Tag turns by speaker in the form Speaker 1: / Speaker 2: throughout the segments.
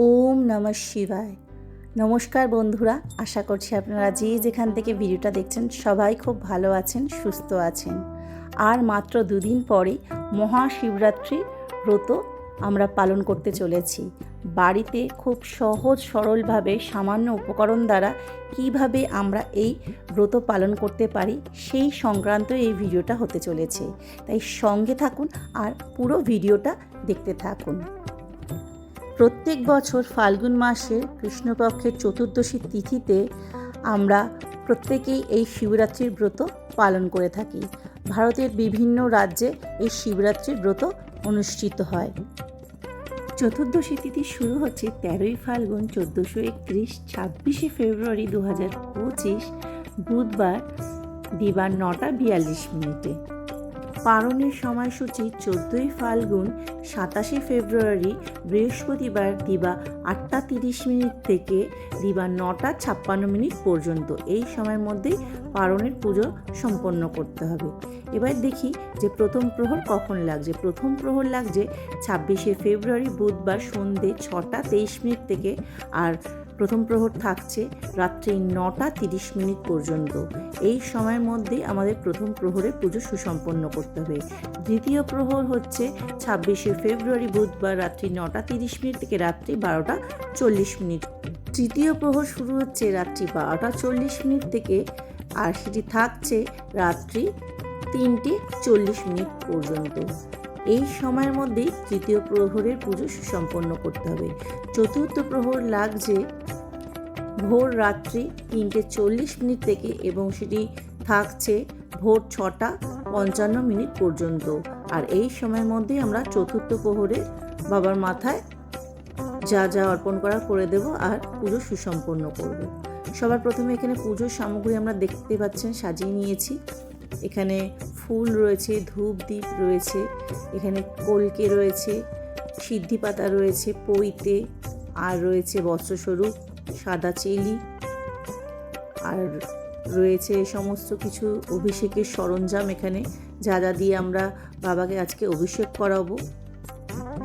Speaker 1: ওম নমঃ শিবায়। নমস্কার বন্ধুরা, আশা করছি আপনারা যে যেখান থেকে ভিডিওটা দেখছেন সবাই খুব ভালো আছেন, সুস্থ আছেন। আর মাত্র দুদিন পরে মহাশিবরাত্রি ব্রত আমরা পালন করতে চলেছি। বাড়িতে খুব সহজ সরলভাবে সামান্য উপকরণ দ্বারা কীভাবে আমরা এই ব্রত পালন করতে পারি, সেই সংক্রান্ত এই ভিডিওটা হতে চলেছে। তাই সঙ্গে থাকুন আর পুরো ভিডিওটা দেখতে থাকুন। প্রত্যেক বছর ফাল্গুন মাসে কৃষ্ণপক্ষের চতুর্দশী তিথিতে আমরা প্রত্যেকেই এই শিবরাত্রির ব্রত পালন করে থাকি। ভারতের বিভিন্ন রাজ্যে এই শিবরাত্রির ব্রত অনুষ্ঠিত হয়। চতুর্দশী তিথি শুরু হচ্ছে তেরোই ফাল্গুন চোদ্দোশো একত্রিশ, ছাব্বিশে ফেব্রুয়ারি দু হাজার পঁচিশ, বুধবার দিবার নটা বিয়াল্লিশ মিনিটে। পালনের সময়সূচি চোদ্দোই ফাল্গুন, সাতাশে ফেব্রুয়ারি, বৃহস্পতিবার দিবা আটটা তিরিশ মিনিট থেকে দিবা নটা ছাপ্পান্ন মিনিট পর্যন্ত। এই সময়ের মধ্যেই পারণের পুজো সম্পন্ন করতে হবে। এবার দেখি যে প্রথম প্রহর কখন লাগছে। প্রথম প্রহর লাগছে ছাব্বিশে ফেব্রুয়ারি, বুধবার সন্ধে ছটা তেইশ মিনিট থেকে। আর প্রথম প্রহর থাকছে রাত্রি নটা তিরিশ মিনিট পর্যন্ত। এই সময়ের মধ্যেই আমাদের প্রথম প্রহরের পুজো সুসম্পন্ন করতে হবে। দ্বিতীয় প্রহর হচ্ছে ছাব্বিশে ফেব্রুয়ারি, বুধবার রাত্রি নটা তিরিশ মিনিট থেকে রাত্রি বারোটা চল্লিশ মিনিট। তৃতীয় প্রহর শুরু হচ্ছে রাত্রি বারোটা চল্লিশ মিনিট থেকে আর সেটি থাকছে রাত্রি তিনটে চল্লিশ মিনিট পর্যন্ত। এই সময়ের মধ্যেই তৃতীয় প্রহরের পুজো সুসম্পন্ন করতে হবে। চতুর্থ প্রহর লাগছে ভোর রাত্রি তিনটে চল্লিশ মিনিট থেকে এবং সেটি থাকছে ভোর ছটা পঞ্চান্ন মিনিট পর্যন্ত। আর এই সময়ের মধ্যেই আমরা চতুর্থ প্রহরে বাবার মাথায় যা যা অর্পণ করা করে দেব আর পুজো সুসম্পন্ন করব। সবার প্রথমে এখানে পুজোর সামগ্রী আমরা দেখতে পাচ্ছেন, সাজিয়ে নিয়েছি। এখানে ফুল রয়েছে, ধূপ দ্বীপ রয়েছে, এখানে কলকে রয়েছে, সিদ্ধি পাতা রয়েছে, পইতে, আর রয়েছে বস্ত্রস্বরূপ। সাদা চেলি আর রয়েছে সমস্ত কিছু অভিষেকের সরঞ্জাম এখানে, যা যা দিয়ে আমরা বাবাকে আজকে অভিষেক করাবো।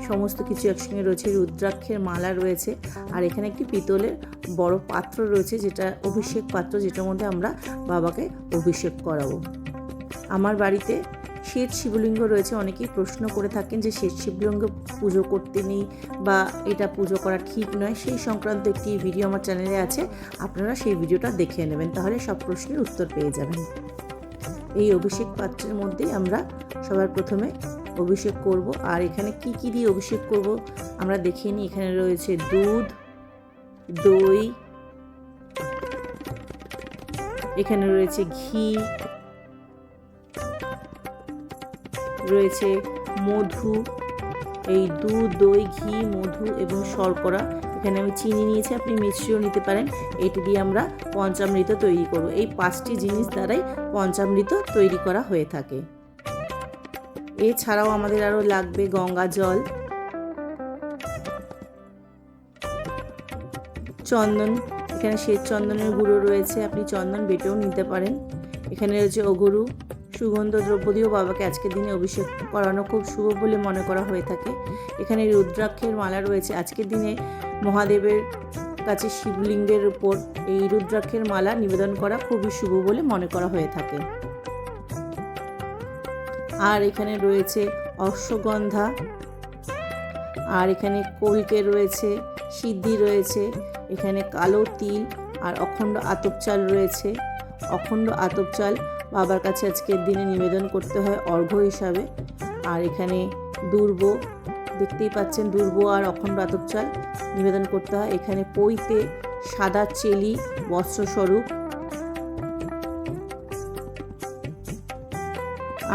Speaker 1: সমস্ত কিছু একসঙ্গে রয়েছে, রুদ্রাক্ষের মালা রয়েছে, আর এখানে একটি পিতলের বড় পাত্র রয়েছে, যেটা অভিষেক পাত্র, যেটার মধ্যে আমরা বাবাকে অভিষেক করাবো। আমার বাড়িতে শ্বেত শিবলিঙ্গ রয়েছে, অনেকেই প্রশ্ন করে থাকেন যে শ্বেত শিবলিঙ্গ পুজো করতে নেই বা এটা পুজো করা ঠিক নয়। সেই সংক্রান্ত একটি ভিডিও আমার চ্যানেলে আছে, আপনারা সেই ভিডিওটা দেখে নেবেন। তাহলে সব প্রশ্নের উত্তর পেয়ে যাবেন। এই অভিষেক পাত্রের মধ্যেই আমরা সবার প্রথমে অভিষেক করব। আর এখানে কি কি দিয়ে অভিষেক করব আমরা দেখিয়ে নিই। এখানে রয়েছে দুধ, দই, এখানে রয়েছে ঘি রয়েছে মধু, এই দুধ, দই, ঘি, মধু এবং শর্করা। এখানে আমি চিনি নিয়েছি, আপনি মিশ্রিও নিতে পারেন। এটি দিয়ে আমরা পঞ্চামৃত তৈরি করব। এই পাঁচটি জিনিস দ্বারাই পঞ্চামৃত তৈরি করা হয়ে থাকে। এছাড়াও আমাদের আরও লাগবে গঙ্গা জল, চন্দন। এখানে শ্বেত চন্দনের গুঁড়ো রয়েছে, আপনি চন্দন বেটেও নিতে পারেন। এখানে রয়েছে অগরু সুগন্ধ দ্রব্য দিয়েও বাবাকে আজকের দিনে অভিষেক করানো খুব শুভ বলে মনে করা হয়ে থাকে। এখানে রুদ্রাক্ষের মালা রয়েছে। আজকের দিনে মহাদেবের কাছে শিবলিঙ্গের উপর এই রুদ্রাক্ষের মালা নিবেদন করা খুবই শুভ বলে মনে করা হয়ে থাকে। আর এখানে রয়েছে অশ্বগন্ধা। আর এখানে কলকে রয়েছে, সিদ্ধি রয়েছে। এখানে কালো তিল আর অখণ্ড আতপ চাল রয়েছে। অখণ্ড আতপ চাল বাবার কাছে আজকের দিনে নিবেদন করতে হয় অর্ঘ্য হিসাবে। আর এখানে দুর্ব, দেখতেই পাচ্ছেন দুর্ব আর অখণ্ড আতপ চাল নিবেদন করতে হয়। এখানে পইতে সাদা চেলি বস্ত্রস্বরূপ।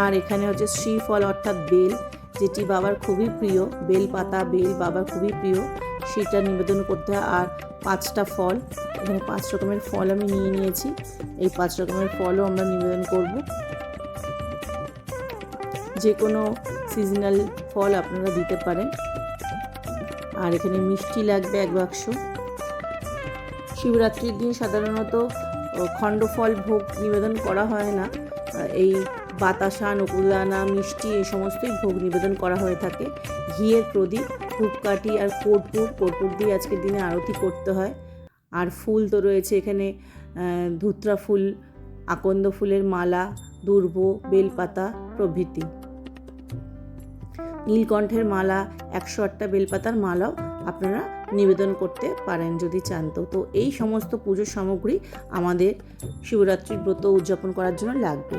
Speaker 1: আর এখানে হচ্ছে শ্রীফল অর্থাৎ বেল, যেটি বাবার খুবই প্রিয়। বেল পাতা বেল বাবার খুবই প্রিয়। সেটা নিবেদন করতে হয়। আর পাঁচটা ফল এখানে পাঁচ রকমের ফল আমি নিয়ে নিয়েছি। এই পাঁচ রকমের ফলও আমরা নিবেদন করব। যে কোনো সিজনাল ফল আপনারা দিতে পারেন। আর এখানে মিষ্টি লাগবে এক বাক্স। শিবরাত্রির দিন সাধারণত খণ্ড ফল ভোগ নিবেদন করা হয় না। এই বাতাসা, নকুলদানা, মিষ্টি এই সমস্তই ভোগ নিবেদন করা হয়ে থাকে। ঘিয়ের প্রদীপ, ধূপকাঠি আর কর্পূর। কর্পূর দিয়ে আজকের দিনে আরতি করতে হয়। আর ফুল তো রয়েছে এখানে ধুত্রা ফুল, আকন্দ ফুলের মালা, দুর্ব, বেলপাতা প্রভৃতি। নীলকণ্ঠের মালা, একশো আটটা বেলপাতার মালাও আপনারা নিবেদন করতে পারেন যদি চান তো। তো এই সমস্ত পুজোর সামগ্রী আমাদের শিবরাত্রির ব্রত উদযাপন করার জন্য লাগবে।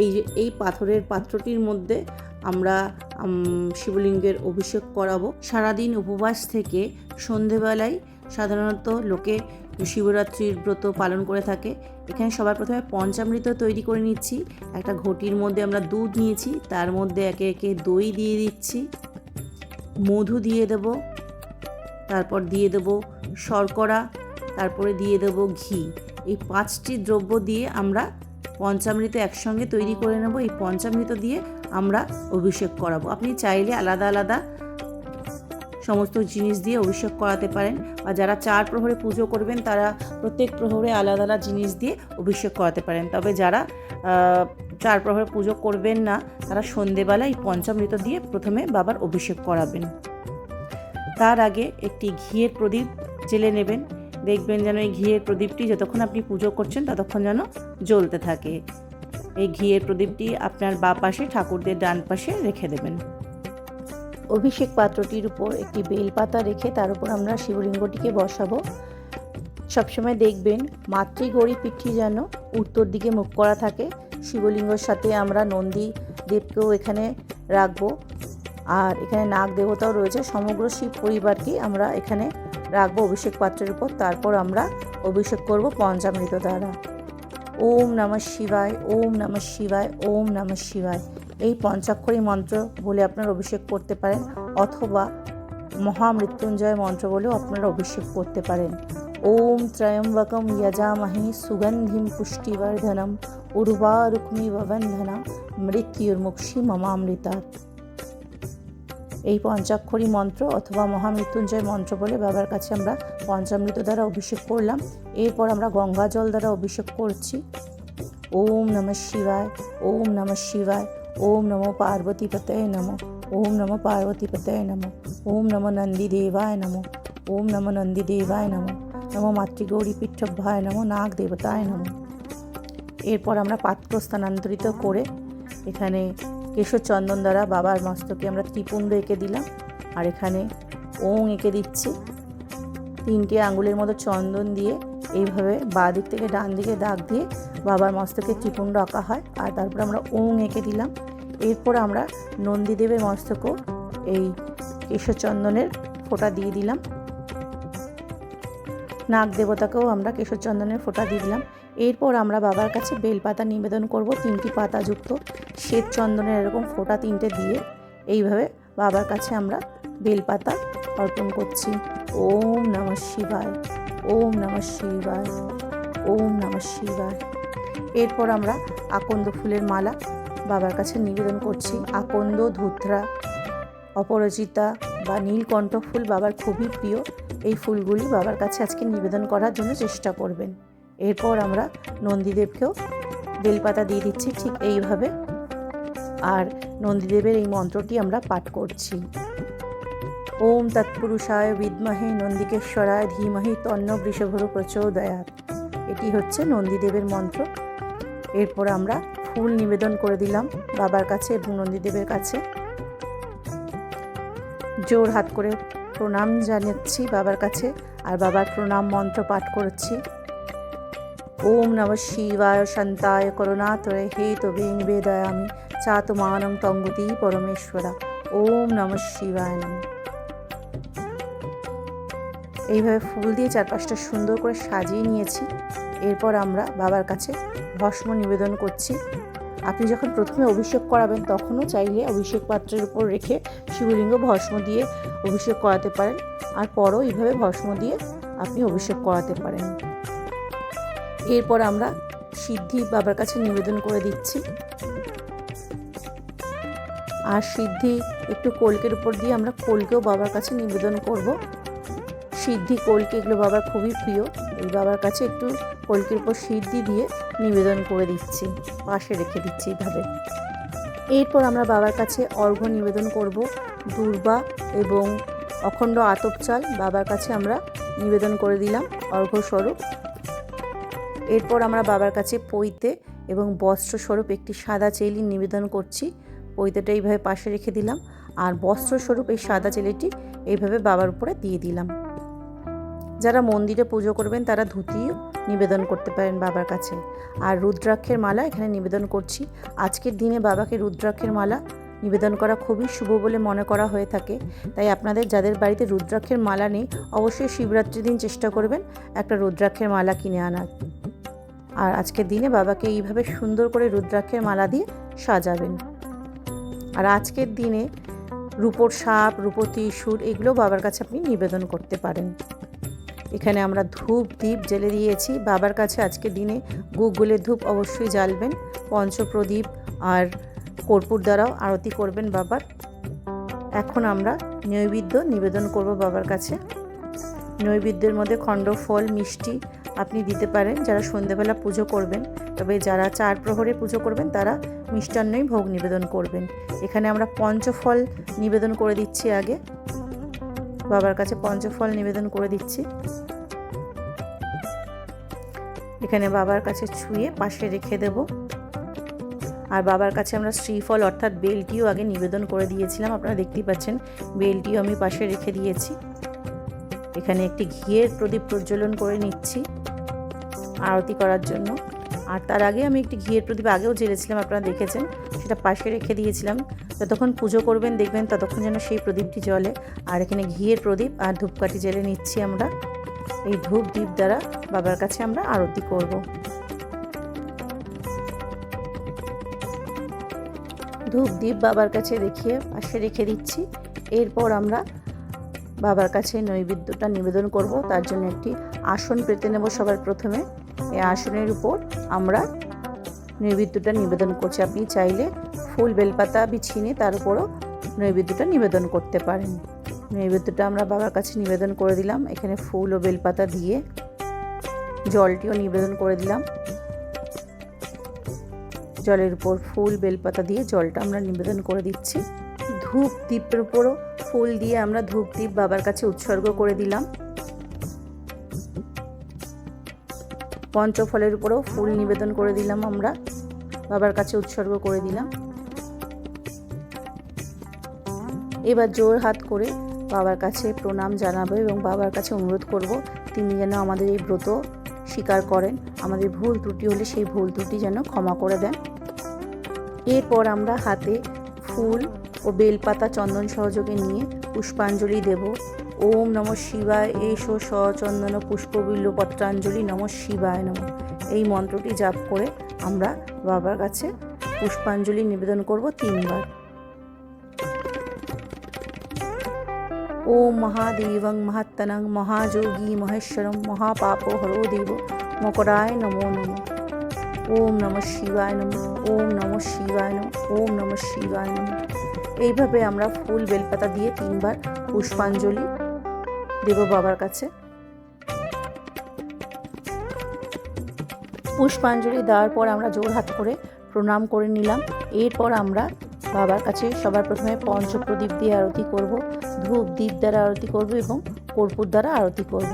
Speaker 1: এই যে, এই পাথরের পাত্রটির মধ্যে আমরা শিবলিঙ্গের অভিষেক করাবো। সারাদিন উপবাস থেকে সন্ধেবেলায় সাধারণত লোকে শিবরাত্রির ব্রত পালন করে থাকে। এখানে সবার প্রথমে পঞ্চামৃত তৈরি করে নিচ্ছি। একটা ঘটির মধ্যে আমরা দুধ নিয়েছি, তার মধ্যে একে একে দই দিয়ে দিচ্ছি, মধু দিয়ে দেব, তারপর দিয়ে দেব শর্করা, তারপরে দিয়ে দেব ঘি। এই পাঁচটি দ্রব্য দিয়ে আমরা পঞ্চামৃত একসঙ্গে তৈরি করে নেব। এই পঞ্চামৃত দিয়ে আমরা অভিষেক করাবো। আপনি চাইলে আলাদা আলাদা সমস্ত জিনিস দিয়ে অভিষেক করাতে পারেন বা যারা চার প্রহরে পুজো করবেন, তারা প্রত্যেক প্রহরে আলাদা আলাদা জিনিস দিয়ে অভিষেক করাতে পারেন। তবে যারা চার প্রহরে পুজো করবেন না, তারা সন্ধেবেলায় পঞ্চামৃত দিয়ে প্রথমে বাবার অভিষেক করাবেন। তার আগে একটি ঘিয়ের প্রদীপ জেলে নেবেন। দেখবেন যেন এই ঘিয়ের প্রদীপটি যতক্ষণ আপনি পুজো করছেন, ততক্ষণ যেন জ্বলতে থাকে। এই ঘিয়ের প্রদীপটি আপনার বা পাশে ঠাকুরদের ডান পাশে রেখে দেবেন। অভিষেক পাত্রটির উপর একটি বেলপাতা রেখে তার উপর আমরা শিবলিঙ্গটিকে বসাবো। সবসময় দেখবেন মাতৃগৌরী পিঠি যেন উত্তর দিকে মুখ করা থাকে। শিবলিঙ্গর সাথে আমরা নন্দী দেবকেও এখানে রাখব। আর এখানে নাগ দেবতাও রয়েছে। সমগ্র শিব পরিবারকে আমরা এখানে রাখব অভিষেক পাত্রের উপর। তারপর আমরা অভিষেক করব পঞ্চামৃত দ্বারা। ওম নমঃ শিবায়, ওম নমঃ শিবায়, ওম নমঃ শিবায়। এই পঞ্চাক্ষরী মন্ত্র বলে আপনারা অভিষেক করতে পারেন, অথবা মহামৃত্যুঞ্জয় মন্ত্র বলেও আপনারা অভিষেক করতে পারেন। ওম ত্রয়ম্বকম যজামহি সুগন্ধিম পুষ্টিবর্ধনম উর্বারুক্মি ববন্ধনা মৃত্যুর্মুক্ষী মমামৃতাৎ। এই পঞ্চাক্ষরী মন্ত্র অথবা মহামৃত্যুঞ্জয় মন্ত্র বলে বাবার কাছে আমরা পঞ্চামৃত দ্বারা অভিষেক করলাম। এরপর আমরা গঙ্গা জল দ্বারা অভিষেক করছি। ওম নমঃ শিবায়, ওম নমঃ শিবায়। ওম নমো পার্বতী পতয়ে নমো ওম নমো পার্বতী পতয়ে নমো ওম নমো নন্দী দেবায় নমো ওম নমো নন্দী দেবায় নমো নমো মাতৃগৌরী পীঠভ্যায় নমো নাগ দেবতায় নমো এরপর আমরা পাত্র স্থানান্তরিত করে এখানে কেশর চন্দন দ্বারা বাবার মস্তকে আমরা ত্রিপুণ্ড এঁকে দিলাম। আর এখানে ওং এঁকে দিচ্ছি। তিনটে আঙ্গুলের মতো চন্দন দিয়ে এইভাবে বাঁ দিক থেকে ডান দিকে দাগ দিয়ে বাবার মস্তকে ত্রিপুণ্ড আঁকা হয় আর তারপর আমরা ওং এঁকে দিলাম। এরপর আমরা নন্দীদেবের মস্তকও এই কেশরচন্দনের ফোঁটা দিয়ে দিলাম। নাগ দেবতাকেও আমরা কেশরচন্দনের ফোঁটা দিয়ে দিলাম। এরপর আমরা বাবার কাছে বেলপাতা নিবেদন করব, তিনটি পাতাযুক্ত শ্বেত চন্দনের এরকম ফোঁটা তিনটে দিয়ে এইভাবে বাবার কাছে আমরা বেলপাতা অর্পণ করছি। ওম নমঃ শিবায়। ওম নমঃ শিবায়, ওম নমঃ শিবায়। এরপর আমরা আকন্দ ফুলের মালা বাবার কাছে নিবেদন করছি। আকন্দ, ধুত্রা, অপরাজিতা বা নীলকণ্ঠ ফুল বাবার খুবই প্রিয়। এই ফুলগুলি বাবার কাছে আজকে নিবেদন করার জন্য চেষ্টা করবেন। এরপর আমরা নন্দীদেবকেও বেলপাতা দিয়ে দিচ্ছি ঠিক এইভাবে। আর নন্দীদেবের এই মন্ত্রটি আমরা পাঠ করছি। ওম তৎপুরুষায় বিদ্মহে নন্দিকেশ্বরায় ধীমহি তন্ন বৃষভরু প্রচোদয়াত। এটি হচ্ছে নন্দীদেবের মন্ত্র। এরপর আমরা ফুল নিবেদন করে দিলাম বাবার কাছে এবং নন্দীদেবের কাছে। জোর হাত করে প্রণাম জানাচ্ছি বাবার কাছে আর বাবার প্রণাম মন্ত্র পাঠ করছি। ওম নম শিবায় শান্তায় করুণাত্রয় হে তবে নিবেদয়ামি। চাতমানং তঙ্গতি পরমেশ্বরা। ওম নম শিবায় নম। এইভাবে ফুল দিয়ে চারপাশটা সুন্দর করে সাজিয়ে নিয়েছি। এরপর আমরা বাবার কাছে ভস্ম নিবেদন করছি। আপনি যখন প্রথমে অভিষেক করাবেন, তখনও চাইলে অভিষেক পাত্রের উপর রেখে শিবলিঙ্গ ভস্ম দিয়ে অভিষেক করাতে পারেন। আর পরও এইভাবে ভস্ম দিয়ে আপনি অভিষেক করাতে পারেন। এরপর আমরা সিদ্ধি বাবার কাছে নিবেদন করে দিচ্ছি। আর সিদ্ধি একটু কলকের উপর দিয়ে আমরা কলকেও বাবার কাছে নিবেদন করব। সিদ্ধি কলকে এগুলো বাবার খুবই প্রিয়। এই বাবার কাছে একটু কলকের উপর সিদ্ধি দিয়ে নিবেদন করে দিচ্ছি, পাশে রেখে দিচ্ছি এইভাবে। এরপর আমরা বাবার কাছে অর্ঘ্য নিবেদন করব, দুর্বা এবং অখণ্ড আতপ চাল বাবার কাছে আমরা নিবেদন করে দিলাম অর্ঘ্যস্বরূপ এরপর আমরা বাবার কাছে পৈতে এবং বস্ত্রস্বরূপ একটি সাদা চেলি নিবেদন করছি, পৈতেটা এইভাবে পাশে রেখে দিলাম। আর বস্ত্রস্বরূপ এই সাদা চেলিটি এইভাবে বাবার উপরে দিয়ে দিলাম। যারা মন্দিরে পুজো করবেন, তারা ধুতিও নিবেদন করতে পারেন বাবার কাছে। আর রুদ্রাক্ষের মালা এখানে নিবেদন করছি। আজকের দিনে বাবাকে রুদ্রাক্ষের মালা নিবেদন করা খুবই শুভ বলে মনে করা হয়ে থাকে। তাই আপনাদের যাদের বাড়িতে রুদ্রাক্ষের মালা নেই, অবশ্যই শিবরাত্রির দিন চেষ্টা করবেন একটা রুদ্রাক্ষের মালা কিনে আনার। আর আজকের দিনে বাবাকে এইভাবে সুন্দর করে রুদ্রাক্ষের মালা দিয়ে সাজাবেন। আর আজকের দিনে রূপোর সাপ, রূপোর ত্রিশূর এগুলো বাবার কাছে আপনি নিবেদন করতে পারেন। এখানে আমরা ধূপ দ্বীপ জেলে দিয়েছি। বাবার কাছে আজকের দিনে গুগলের ধূপ অবশ্যই জ্বালবেন, পঞ্চপ্রদীপ আর কর্পূর দ্বারাও আরতি করবেন বাবার। এখন আমরা নৈবেদ্য নিবেদন করব বাবার কাছে। নৈবেদ্যের মধ্যে খণ্ড, ফল, মিষ্টি আপনি দিতে পারেন। যারা সন্ধেবেলা পুজো করবেন, তবে যারা চার প্রহরে পুজো করবেন, তারা মিষ্টান্নই ভোগ নিবেদন করবেন। এখানে আমরা পঞ্চফল নিবেদন করে দিচ্ছি আগে। বাবার কাছে পঞ্চফল নিবেদন করে দিচ্ছি। এখানে বাবার কাছে ছুঁয়ে পাশে রেখে দেব। আর বাবার কাছে আমরা শ্রীফল অর্থাৎ বেলটিও আগে নিবেদন করে দিয়েছিলাম, আপনারা দেখতেই পাচ্ছেন, বেলটিও আমি পাশে রেখে দিয়েছি। এখানে একটি ঘিয়ের প্রদীপ প্রজ্বলন করে নিচ্ছি আরতি করার জন্য। আর তার আগে আমি একটি ঘিয়ের প্রদীপ আগেও জেলেছিলাম, আপনারা দেখেছেন। সেটা পাশে রেখে দিয়েছিলাম। যতক্ষণ পুজো করবেন, দেখবেন ততক্ষণ যেন সেই প্রদীপটি জ্বলে। আর এখানে ঘিয়ের প্রদীপ আর ধূপকাঠি জেলে নিচ্ছি আমরা। এই ধূপ দ্বীপ দ্বারা বাবার কাছে আমরা আরতি করব। ধূপ দ্বীপ বাবার কাছে দেখিয়ে পাশে রেখে দিচ্ছি। এরপর আমরা বাবার কাছে নৈবেদ্যটা নিবেদন করব। তার জন্য একটি আসন পেতে নেব সবার প্রথমে। এই আসনের উপর আমরা নৈবেদ্যটা নিবেদন করছি। আপনি চাইলে ফুল বেলপাতা বিছিয়ে তার উপরও নৈবেদ্যটা নিবেদন করতে পারেন। নৈবেদ্যটা আমরা বাবার কাছে নিবেদন করে দিলাম। এখানে ফুল ও বেলপাতা দিয়ে জলটিও নিবেদন করে দিলাম। জলের উপর ফুল, বেলপাতা দিয়ে জলটা আমরা নিবেদন করে দিচ্ছি। ধূপ দ্বীপের উপরও ফুল দিয়ে আমরা ধূপ দ্বীপ বাবার কাছে উৎসর্গ করে দিলাম। পঞ্চফলের উপরেও ফুল নিবেদন করে দিলাম আমরা। বাবার কাছে উৎসর্গ করে দিলাম। এবার জোর হাত করে বাবার কাছে প্রণাম জানাব এবং বাবার কাছে অনুরোধ করব, তিনি যেন আমাদের এই ব্রত স্বীকার করেন। আমাদের ভুল ত্রুটি হলে সেই ভুল ত্রুটি যেন ক্ষমা করে দেন। এরপর আমরা হাতে ফুল ও বেলপাতা চন্দন সহযোগে নিয়ে পুষ্পাঞ্জলি দেব। ওম নম শিবায়। এসো সচন্দন পুষ্পবিল্ল পত্রাঞ্জলি নম শিবায় নম। এই মন্ত্রটি জাপ করে আমরা বাবার কাছে পুষ্পাঞ্জলি নিবেদন করব তিনবার। ওম মহাদেবং মহাত্তনং মহাযোগী মহেশ্বরম মহাপাপ হরো দেব মকরায় নমো নমঃ। ওম নম শিবায় নম। ওম নম শিবায় নম। ওম নম শিবায় নম। এইভাবে আমরা ফুল বেলপাতা দিয়ে তিনবার পুষ্পাঞ্জলি দেব বাবার কাছে। পুষ্পাঞ্জলি দেওয়ার পর আমরা জোর হাত করে প্রণাম করে নিলাম। এরপর আমরা বাবার কাছে সবার প্রথমে পঞ্চপ্রদীপ দিয়ে আরতি করব, ধূপ দ্বীপ দ্বারা আরতি করব এবং কর্পূর দ্বারা আরতি করব।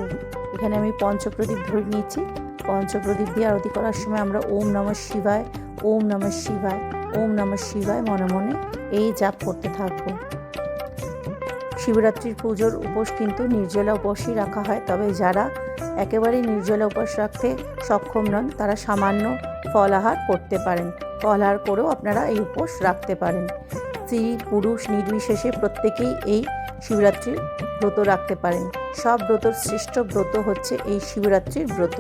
Speaker 1: এখানে আমি পঞ্চপ্রদীপ ধরে নিয়েছি। পঞ্চপ্রদীপ দিয়ে আরতি করার সময় আমরা ওম নম শিবায়, ওম নম শিবায়, ওম নম শিবায় মনে মনে এই জাপ করতে থাকব। শিবরাত্রির পুজোর উপোস কিন্তু নির্জলা উপোসই রাখা হয়। তবে যারা একেবারেই নির্জলা উপোস রাখতে সক্ষম নন, তারা সামান্য ফলাহার করতে পারেন। ফলাহার করেও আপনারা এই উপোস রাখতে পারেন। স্ত্রী, পুরুষ নির্বিশেষে প্রত্যেকেই এই শিবরাত্রির ব্রত রাখতে পারেন। সব ব্রতর শ্রেষ্ঠ ব্রত হচ্ছে এই শিবরাত্রির ব্রত।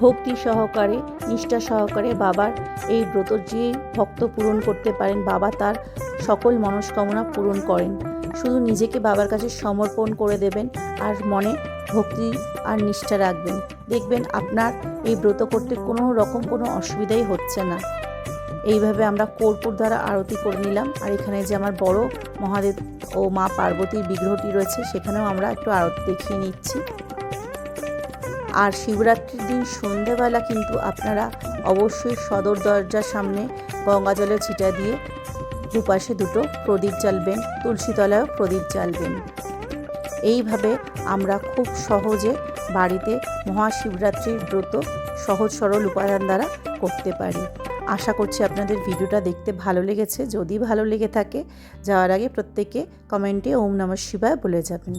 Speaker 1: ভক্তি সহকারে, নিষ্ঠা সহকারে বাবার এই ব্রত যে ভক্ত পূরণ করতে পারেন, বাবা তার সকল মনস্কামনা পূরণ করেন। শুধু নিজেকে বাবার কাছে সমর্পণ করে দেবেন আর মনে ভক্তি আর নিষ্ঠা রাখবেন। দেখবেন আপনার এই ব্রত করতে কোনো রকম কোনো অসুবিধাই হচ্ছে না। এইভাবে আমরা কর্পূর দ্বারা আরতি করে নিলাম। আর এখানে যে আমার বড় মহাদেব ও মা পার্বতীর বিগ্রহটি রয়েছে, সেখানেও আমরা একটু আরতি দেখিয়ে নিচ্ছি। আর শিবরাত্রির দিন সন্ধেবেলা কিন্তু আপনারা অবশ্যই সদর দরজার সামনে গঙ্গা জলের ছিটা দিয়ে দুপাশে দুটো প্রদীপ জ্বালবেন তুলসীতলায়ও প্রদীপ জ্বালবেন। এইভাবে আমরা খুব সহজে বাড়িতে মহাশিবরাত্রির ব্রত সহজ সরল উপাদান দ্বারা করতে পারি। আশা করছি আপনাদের ভিডিওটা দেখতে ভালো লেগেছে। যদি ভালো লেগে থাকে, যাওয়ার আগে প্রত্যেকে কমেন্টে ওম নমঃ শিবায় বলে যাবেন।